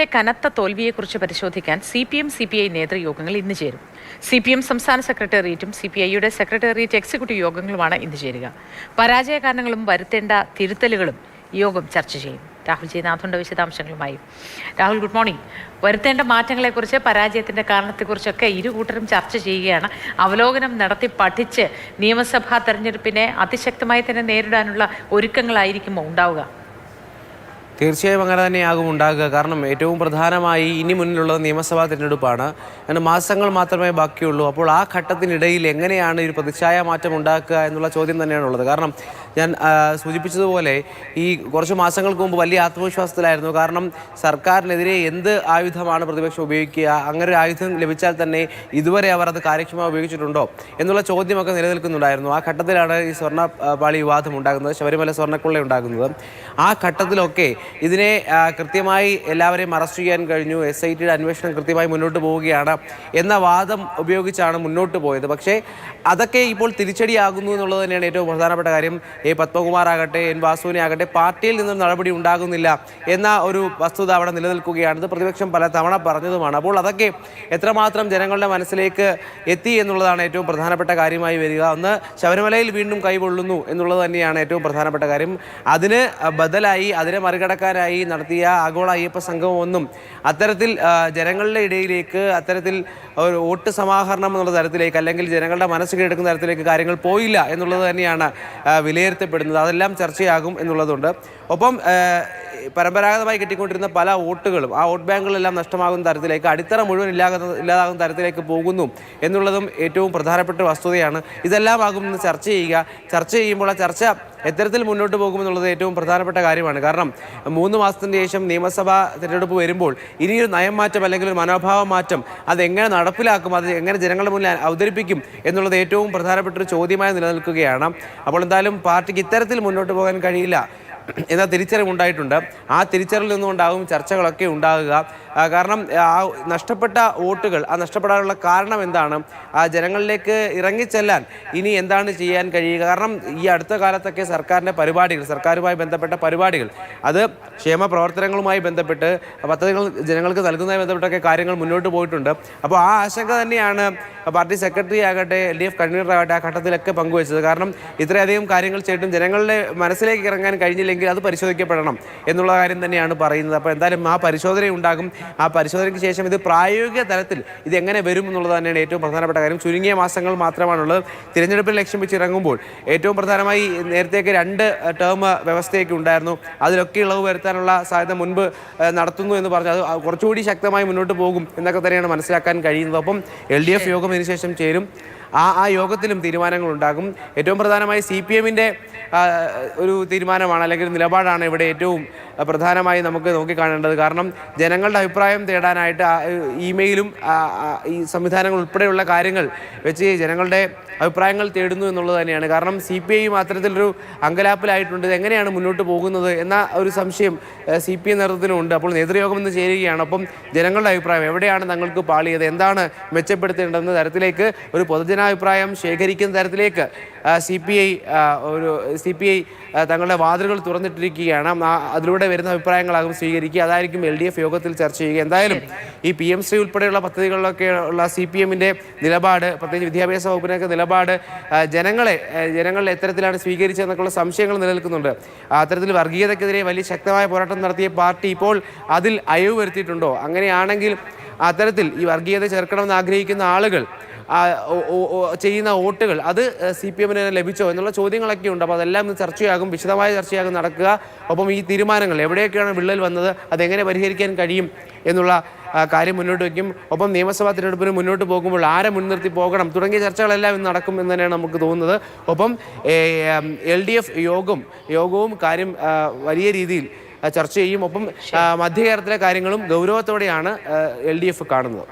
കേരളത്തിലെ കനത്ത തോൽവിയെക്കുറിച്ച് പരിശോധിക്കാൻ C P M C P I നേതൃയോഗങ്ങൾ ഇന്ന് ചേരും. സി പി എം സംസ്ഥാന സെക്രട്ടേറിയറ്റും സി പി ഐയുടെ സെക്രട്ടേറിയറ്റ് എക്സിക്യൂട്ടീവ് യോഗങ്ങളുമാണ് ഇന്ന് ചേരുക. പരാജയ കാരണങ്ങളും വരുത്തേണ്ട തിരുത്തലുകളും യോഗം ചർച്ച ചെയ്യും. രാഹുൽ ജയനാഥുണ്ട് വിശദാംശങ്ങളുമായി. Rahul good morning. വരുത്തേണ്ട മാറ്റങ്ങളെക്കുറിച്ച് പരാജയത്തിന്റെ കാരണത്തെക്കുറിച്ചൊക്കെ ഇരു കൂട്ടരും ചർച്ച ചെയ്യുകയാണ്. അവലോകനം നടത്തി പഠിച്ച് നിയമസഭാ തെരഞ്ഞെടുപ്പിനെ അതിശക്തമായി തന്നെ നേരിടാനുള്ള ഒരുക്കങ്ങളായിരിക്കുമോ ഉണ്ടാവുക? തീർച്ചയായും അങ്ങനെ തന്നെയാകും ഉണ്ടാകുക. കാരണം ഏറ്റവും പ്രധാനമായി ഇനി മുന്നിലുള്ളത് നിയമസഭാ തിരഞ്ഞെടുപ്പാണ്. അങ്ങനെ മാസങ്ങൾ മാത്രമേ ബാക്കിയുള്ളൂ. അപ്പോൾ ആ ഘട്ടത്തിനിടയിൽ എങ്ങനെയാണ് ഒരു പ്രതിച്ഛായ മാറ്റം ഉണ്ടാക്കുക എന്നുള്ള ചോദ്യം തന്നെയാണുള്ളത്. കാരണം ഞാൻ സൂചിപ്പിച്ചതുപോലെ ഈ കുറച്ച് മാസങ്ങൾക്ക് മുമ്പ് വലിയ ആത്മവിശ്വാസത്തിലായിരുന്നു. കാരണം സർക്കാരിനെതിരെ എന്ത് ആയുധമാണ് പ്രതിപക്ഷം ഉപയോഗിക്കുക അങ്ങനെ ഒരു ആയുധം ലഭിച്ചാൽ തന്നെ ഇതുവരെ അവർ അത് കാര്യക്ഷമമായി ഉപയോഗിച്ചിട്ടുണ്ടോ എന്നുള്ള ചോദ്യമൊക്കെ നിലനിൽക്കുന്നുണ്ടായിരുന്നു. ആ ഘട്ടത്തിലാണ് ഈ സ്വർണ പാളി വിവാദം ഉണ്ടാകുന്നത് ശബരിമല സ്വർണക്കൊള്ള ഉണ്ടാകുന്നത്. ആ ഘട്ടത്തിലൊക്കെ ഇതിനെ കൃത്യമായി എല്ലാവരെയും അറസ്റ്റ് ചെയ്യാൻ കഴിഞ്ഞു. എസ് ഐ ടിയുടെ അന്വേഷണം കൃത്യമായി മുന്നോട്ട് പോവുകയാണ് എന്ന വാദം ഉപയോഗിച്ചാണ് മുന്നോട്ട് പോയത്. പക്ഷേ അതൊക്കെ ഇപ്പോൾ തിരിച്ചടിയാകുന്നു എന്നുള്ളത് തന്നെയാണ് ഏറ്റവും പ്രധാനപ്പെട്ട കാര്യം. എ പത്മകുമാർ ആകട്ടെ എൻ വാസുവിനെ ആകട്ടെ പാർട്ടിയിൽ നിന്നും നടപടി ഉണ്ടാകുന്നില്ല എന്ന ഒരു വസ്തുത അവിടെ നിലനിൽക്കുകയാണിത്. പ്രതിപക്ഷം പല തവണ പറഞ്ഞതുമാണ്. അപ്പോൾ അതൊക്കെ എത്രമാത്രം ജനങ്ങളുടെ മനസ്സിലേക്ക് എത്തി എന്നുള്ളതാണ് ഏറ്റവും പ്രധാനപ്പെട്ട കാര്യമായി വരിക. ഒന്ന് ശബരിമലയിൽ വീണ്ടും കൈകൊള്ളുന്നു എന്നുള്ളത് തന്നെയാണ് ഏറ്റവും പ്രധാനപ്പെട്ട കാര്യം. അതിന് ബദലായി അതിനെ മറികടക്കാനായി നടത്തിയ ആഗോള അയ്യപ്പ സംഘം ഒന്നും അത്തരത്തിൽ ജനങ്ങളുടെ ഇടയിലേക്ക് അത്തരത്തിൽ ഒരു വോട്ട് സമാഹരണം എന്നുള്ള തരത്തിലേക്ക് അല്ലെങ്കിൽ ജനങ്ങളുടെ മനസ്സ് കീഴടക്കുന്ന തരത്തിലേക്ക് കാര്യങ്ങൾ പോയില്ല എന്നുള്ളത് തന്നെയാണ് ആ, വിലയിരുത്തപ്പെടുന്നത് അതെല്ലാം ചർച്ചയാകും എന്നുള്ളതുണ്ട്. ഒപ്പം പരമ്പരാഗതമായി കിട്ടിക്കൊണ്ടിരുന്ന പല വോട്ടുകളും ആ വോട്ട് ബാങ്കുകളെല്ലാം നഷ്ടമാകുന്ന തരത്തിലേക്ക് അടിത്തറ മുഴുവൻ ഇല്ലാകുന്ന ഇല്ലാതാകുന്ന തരത്തിലേക്ക് പോകുന്നു എന്നുള്ളതും ഏറ്റവും പ്രധാനപ്പെട്ട വസ്തുതയാണ്. ഇതെല്ലാം ആകും ഇന്ന് ചർച്ച ചെയ്യുക. ചർച്ച ചെയ്യുമ്പോൾ ആ ചർച്ച എത്തരത്തിൽ മുന്നോട്ട് പോകുമെന്നുള്ളത് ഏറ്റവും പ്രധാനപ്പെട്ട കാര്യമാണ്. കാരണം മൂന്ന് മാസത്തിന് ശേഷം നിയമസഭാ തിരഞ്ഞെടുപ്പ് വരുമ്പോൾ ഇനിയൊരു നയം മാറ്റം അല്ലെങ്കിൽ ഒരു മനോഭാവ മാറ്റം അത് എങ്ങനെ നടപ്പിലാക്കും അത് എങ്ങനെ ജനങ്ങളുടെ മുന്നിൽ അവതരിപ്പിക്കും എന്നുള്ളത് ഏറ്റവും പ്രധാനപ്പെട്ട ഒരു ചോദ്യമായി നിലനിൽക്കുകയാണ്. അപ്പോൾ എന്തായാലും പാർട്ടിക്ക് ഇത്തരത്തിൽ മുന്നോട്ട് പോകാൻ കഴിയില്ല. എന്ന തിരിച്ചറിവുണ്ടായിട്ടുണ്ട് ആ തിരിച്ചറിവിൽ നിന്നുകൊണ്ടാകും ചർച്ചകളൊക്കെ ഉണ്ടാകുക. കാരണം ആ നഷ്ടപ്പെട്ട വോട്ടുകൾ ആ നഷ്ടപ്പെടാനുള്ള കാരണം എന്താണ്? ആ ജനങ്ങളിലേക്ക് ഇറങ്ങിച്ചെല്ലാൻ ഇനി എന്താണ് ചെയ്യാൻ കഴിയുക? കാരണം ഈ അടുത്ത കാലത്തൊക്കെ സർക്കാരിന്റെ പരിപാടികൾ സർക്കാരുമായി ബന്ധപ്പെട്ട പരിപാടികൾ അത് ക്ഷേമ പ്രവർത്തനങ്ങളുമായി ബന്ധപ്പെട്ട് പദ്ധതികൾ ജനങ്ങൾക്ക് നൽകുന്നതുമായി ബന്ധപ്പെട്ടൊക്കെ കാര്യങ്ങൾ മുന്നോട്ട് പോയിട്ടുണ്ട്. അപ്പോൾ ആ ആശങ്ക തന്നെയാണ് പാർട്ടി സെക്രട്ടറി ആകട്ടെ എൽ ഡി എഫ് കൺവീനർ ആകട്ടെ ആ ഘട്ടത്തിലൊക്കെ പങ്കുവച്ചത്. കാരണം ഇത്രയധികം കാര്യങ്ങൾ ചെയ്തിട്ടും ജനങ്ങളുടെ മനസ്സിലേക്ക് ഇറങ്ങാൻ കഴിഞ്ഞില്ലെങ്കിൽ അത് പരിശോധിക്കപ്പെടണം എന്നുള്ള കാര്യം തന്നെയാണ് പറയുന്നത്. അപ്പോൾ എന്തായാലും ആ പരിശോധന ഉണ്ടാകും. ആ പരിശോധനയ്ക്ക് ശേഷം ഇത് പ്രായോഗിക തലത്തിൽ ഇത് എങ്ങനെ വരും എന്നുള്ളത് തന്നെയാണ് ഏറ്റവും പ്രധാനപ്പെട്ട കാര്യം. ചുരുങ്ങിയ മാസങ്ങൾ മാത്രമാണുള്ളത്. തിരഞ്ഞെടുപ്പിൽ ലക്ഷ്യം വെച്ച് ഇറങ്ങുമ്പോൾ ഏറ്റവും പ്രധാനമായി നേരത്തെയൊക്കെ രണ്ട് ടേം വ്യവസ്ഥയൊക്കെ ഉണ്ടായിരുന്നു. അതിലൊക്കെ ഇളവ് വരുത്താനുള്ള സാധ്യത മുൻപ് നടത്തുന്നു എന്ന് പറഞ്ഞു അത് കുറച്ചുകൂടി ശക്തമായി മുന്നോട്ട് പോകും എന്നൊക്കെ തന്നെയാണ് മനസ്സിലാക്കാൻ കഴിയുന്നത്. അപ്പം എൽ ഡി എഫ് യോഗം ഇതിനുശേഷം ചേരും. ആ ആ യോഗത്തിലും തീരുമാനങ്ങൾ ഉണ്ടാകും ഏറ്റവും പ്രധാനമായി സി പി എമ്മിന്റെ ഒരു തീരുമാനമാണ് അല്ലെങ്കിൽ നിലപാടാണ് ഇവിടെ ഏറ്റവും പ്രധാനമായി നമുക്ക് നോക്കിക്കാണേണ്ടത്. കാരണം ജനങ്ങളുടെ അഭിപ്രായം തേടാനായിട്ട് ഇമെയിലും ഈ സംവിധാനങ്ങൾ ഉൾപ്പെടെയുള്ള കാര്യങ്ങൾ വെച്ച് ജനങ്ങളുടെ അഭിപ്രായങ്ങൾ തേടുന്നു എന്നുള്ളത് തന്നെയാണ്. കാരണം സി പി ഐ അത്തരത്തിലൊരു അങ്കലാപ്പിലായിട്ടുണ്ട്. എങ്ങനെയാണ് മുന്നോട്ട് പോകുന്നത് എന്ന ഒരു സംശയം സി പി ഐ നേതൃത്വത്തിനുണ്ട് അപ്പോൾ നേതൃയോഗം ഇന്ന് ചേരുകയാണ്. അപ്പം ജനങ്ങളുടെ അഭിപ്രായം എവിടെയാണ് തങ്ങൾക്ക് പാളിയത് എന്താണ് മെച്ചപ്പെടുത്തേണ്ടതെന്ന തരത്തിലേക്ക് ഒരു പൊതുജനാഭിപ്രായം ശേഖരിക്കുന്ന തരത്തിലേക്ക് സി പി ഐ ഒരു സി പി ഐ തങ്ങളുടെ വാതിലുകൾ തുറന്നിട്ടിരിക്കുകയാണ്. അതിലൂടെ വരുന്ന അഭിപ്രായങ്ങളാകും സ്വീകരിക്കുക. അതായിരിക്കും എൽ ഡി എഫ് യോഗത്തിൽ ചർച്ച ചെയ്യുക. എന്തായാലും ഈ പി എം ശ്രീ ഉൾപ്പെടെയുള്ള പദ്ധതികളിലൊക്കെ ഉള്ള സി പി എമ്മിന്റെ നിലപാട് പ്രത്യേകിച്ച് വിദ്യാഭ്യാസ വകുപ്പിനൊക്കെ നിലപാട് ജനങ്ങളെ ജനങ്ങളെ എത്തരത്തിലാണ് സ്വീകരിച്ചതെന്നൊക്കെയുള്ള സംശയങ്ങൾ നിലനിൽക്കുന്നുണ്ട്. അത്തരത്തിൽ വർഗീയതയ്ക്കെതിരെ വലിയ ശക്തമായ പോരാട്ടം നടത്തിയ പാർട്ടി ഇപ്പോൾ അതിൽ അയവ് വരുത്തിയിട്ടുണ്ടോ? അങ്ങനെയാണെങ്കിൽ അത്തരത്തിൽ ഈ വർഗീയത ചേർക്കണമെന്ന് ആഗ്രഹിക്കുന്ന ആളുകൾ ചെയ്യുന്ന വോട്ടുകൾ അത് സി പി എമ്മിന് ലഭിച്ചോ എന്നുള്ള ചോദ്യങ്ങളൊക്കെ ഉണ്ട്. അപ്പോൾ അതെല്ലാം ഇന്ന് ചർച്ചയാകും വിശദമായ ചർച്ചയാകും നടക്കുക. ഒപ്പം ഈ തീരുമാനങ്ങൾ എവിടെയൊക്കെയാണ് വിള്ളൽ വന്നത് അതെങ്ങനെ പരിഹരിക്കാൻ കഴിയും എന്നുള്ള കാര്യം മുന്നോട്ട് വയ്ക്കും ഒപ്പം നിയമസഭാ തിരഞ്ഞെടുപ്പിന് മുന്നോട്ട് പോകുമ്പോൾ ആരെ മുൻനിർത്തി പോകണം തുടങ്ങിയ ചർച്ചകളെല്ലാം ഇന്ന് നടക്കും എന്ന് തന്നെയാണ് നമുക്ക് തോന്നുന്നത്. ഒപ്പം എൽ ഡി എഫ് യോഗം യോഗവും കാര്യം വലിയ രീതിയിൽ ചർച്ച ചെയ്യും. ഒപ്പം മധ്യകേരളത്തിലെ മധ്യ കേരളത്തിലെ കാര്യങ്ങളും ഗൗരവത്തോടെയാണ് എൽ ഡി എഫ് കാണുന്നത്.